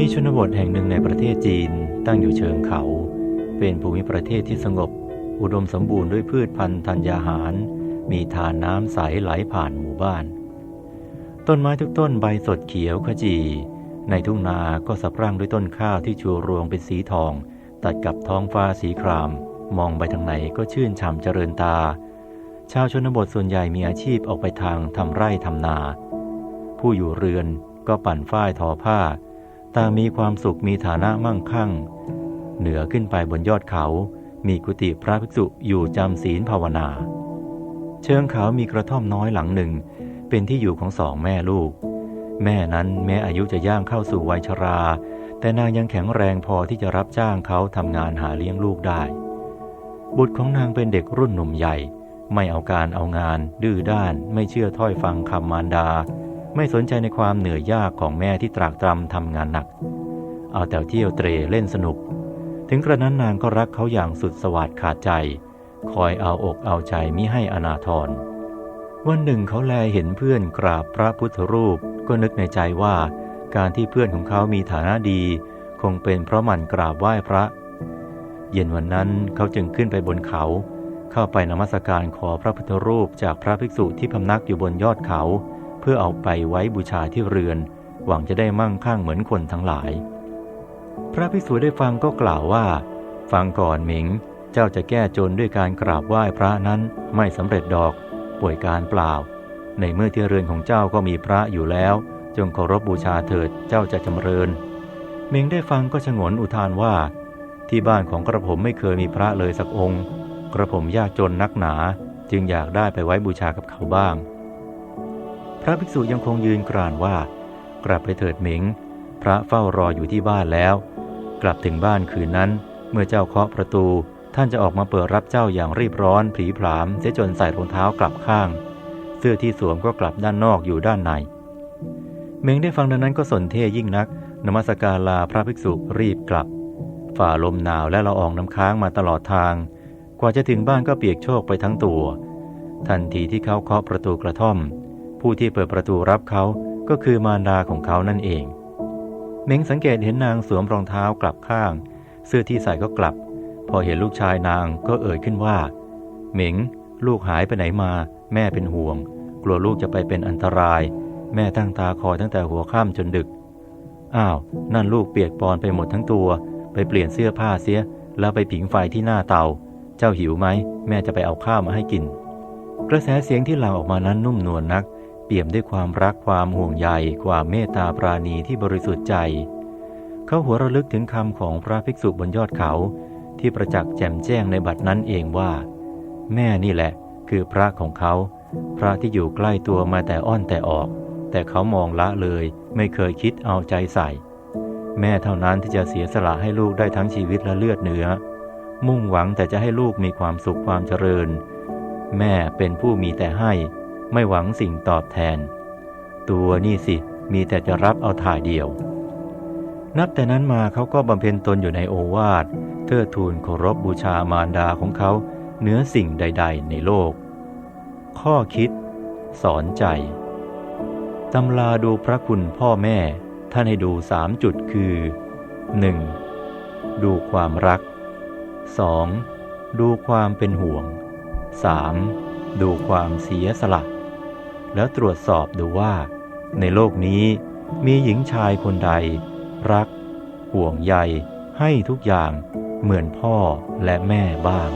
มีชนบทแห่งหนึ่งในประเทศจีนตั้งอยู่เชิงเขา เป็นภูมิประเทศที่สงบ อุดมสมบูรณ์ด้วยพืชพันธุ์ธัญญาหาร มีทานน้ำใสไหลผ่านหมู่บ้าน ต้นไม้ทุกต้นใบสดเขียวขจี ในทุ่งนาก็สะพรั่งด้วยต้นข้าวที่ชูรวงเป็นสีทอง ตัดกับท้องฟ้าสีคราม มองไปทางไหนก็ชื่นฉ่ำเจริญตา ชาวชนบทส่วนใหญ่มีอาชีพออกไปทางทำไร่ทำนา ผู้อยู่เรือนก็ปั่นฝ้ายทอผ้า ต่างมีความสุขมีฐานะมั่งคั่ง เหนือขึ้นไปบนยอดเขา มีกุฏิพระภิกษุอยู่จำศีลภาวนา เชิงเขามีกระท่อมน้อยหลังหนึ่ง เป็นที่อยู่ของสองแม่ลูก แม่นั้นแม้อายุจะย่างเข้าสู่วัยชรา แต่นางยังแข็งแรงพอที่จะรับจ้างเขาทำงานหาเลี้ยงลูกได้ บุตรของนางเป็นเด็กรุ่นหนุ่มใหญ่ ไม่เอาการเอางาน ดื้อด้านไม่เชื่อถ้อยฟังคำมารดา ไม่สนใจในความเหนื่อยยากของแม่ที่ตรากตรำทำงานหนัก เอาแต่เที่ยวเตรเล่นสนุก ถึงกระนั้นนางก็รักเขาอย่างสุดสวัสดขาดใจ คอยเอาอกเอาใจมิให้อนาทร วันหนึ่งเขาแลเห็นเพื่อนกราบพระพุทธรูปก็นึกในใจว่า การที่เพื่อนของเขามีฐานะดี คงเป็นเพราะมันกราบไหว้พระ เย็นวันนั้นเขาจึงขึ้นไปบนเขาเข้าไปนมัสการขอพระพุทธรูปจากพระภิกษุที่พำนักอยู่บนยอดเขา พื่อเอาไปไว้บูชาที่เรือน หวังจะได้มั่งคั่งเหมือนคนทั้งหลาย พระภิกษุได้ฟังก็กล่าวว่า ฟังก่อนหมิง เจ้าจะแก้จนด้วยการกราบไหว้พระนั้นไม่สำเร็จดอก ป่วยการเปล่า ในเมื่อที่เรือนของเจ้าก็มีพระอยู่แล้ว จงเคารพบูชาเถิดเจ้าจะจำเริญเมงได้ฟังก็ฉงนอุทานว่า ที่บ้านของกระผมไม่เคยมีพระเลยสักองค์ กระผมยากจนนักหนาจึงอยากได้ไปไว้บูชากับเขาบ้าง ระภิกษุยังคงยืนกรานว่า กลับไปเถิดเหมิง พระเฝ้ารออยู่ที่บ้านแล้ว กลับถึงบ้านคืนนั้น เมื่อเจ้าเคาะประตู ท่านจะออกมาเปิดรับเจ้าอย่างรีบร้อนผีผลามเสียจนใส่รองเท้ากลับข้าง เสื้อที่สวมก็กลับด้านนอกอยู่ด้านในเมงได้ฟังดังนั้นก็สนเท่ยิ่งนัก นมัสการลาพระภิกษุรีบกลับ ฝ่าลมหนาวและละอองน้ำค้างมาตลอดทาง กว่าจะถึงบ้านก็เปียกโชกไปทั้งตัว ทันทีที่เขาเคาะประตูกระท่อม ผู้ที่เปิดประตูรับเขาก็คือมารดาของเขานั่นเอง เม้งสังเกตเห็นนางสวมรองเท้ากลับข้าง เสื้อที่ใส่ก็กลับ พอเห็นลูกชายนางก็เอ่ยขึ้นว่า เหม็งลูกหายไปไหนมา แม่เป็นห่วง กลัวลูกจะไปเป็นอันตราย แม่ตั้งตาคอยตั้งแต่หัวค่ำจนดึก อ้าว นั่นลูกเปียกปอนไปหมดทั้งตัว ไปเปลี่ยนเสื้อผ้าเสีย แล้วไปผิงไฟที่หน้าเตา เจ้าหิวไหม แม่จะไปเอาข้าวมาให้กิน กระแสเสียงที่หลั่งออกมานั้นนุ่มนวลนนัก เปี่ยมด้วยความรักความห่วงใยความเมตตาปราณีที่บริสุทธิ์ใจ เขาหัวระลึกถึงคำของพระภิกษุบนยอดเขาที่ประจักษ์แจ่มแจ้งในบัดนั้นเองว่า แม่นี่แหละคือพระของเขา พระที่อยู่ใกล้ตัวมาแต่อ้อนแต่ออก แต่เขามองละเลยไม่เคยคิดเอาใจใส่ แม่เท่านั้นที่จะเสียสละให้ลูกได้ทั้งชีวิตและเลือดเนื้อ มุ่งหวังแต่จะให้ลูกมีความสุขความเจริญ แม่เป็นผู้มีแต่ให้ ไม่หวังสิ่งตอบแทน ตัวนี่สิมีแต่จะรับเอาถ่ายเดียว นับแต่นั้นมาเขาก็บำเพ็ญตนอยู่ในโอวาทเทิดทูนเคารพบบูชามารดาของเขาเหนือสิ่งใด ๆ ในโลก ข้อคิด สอนใจ ตำราดูพระคุณพ่อแม่ ท่านให้ดูสามจุดคือ 1. ดูความรัก 2. ดูความเป็นห่วง 3. ดูความเสียสละ แล้วตรวจสอบดูว่า ในโลกนี้มีหญิงชายคนใด รัก ห่วงใย ให้ทุกอย่างเหมือนพ่อและแม่บ้าง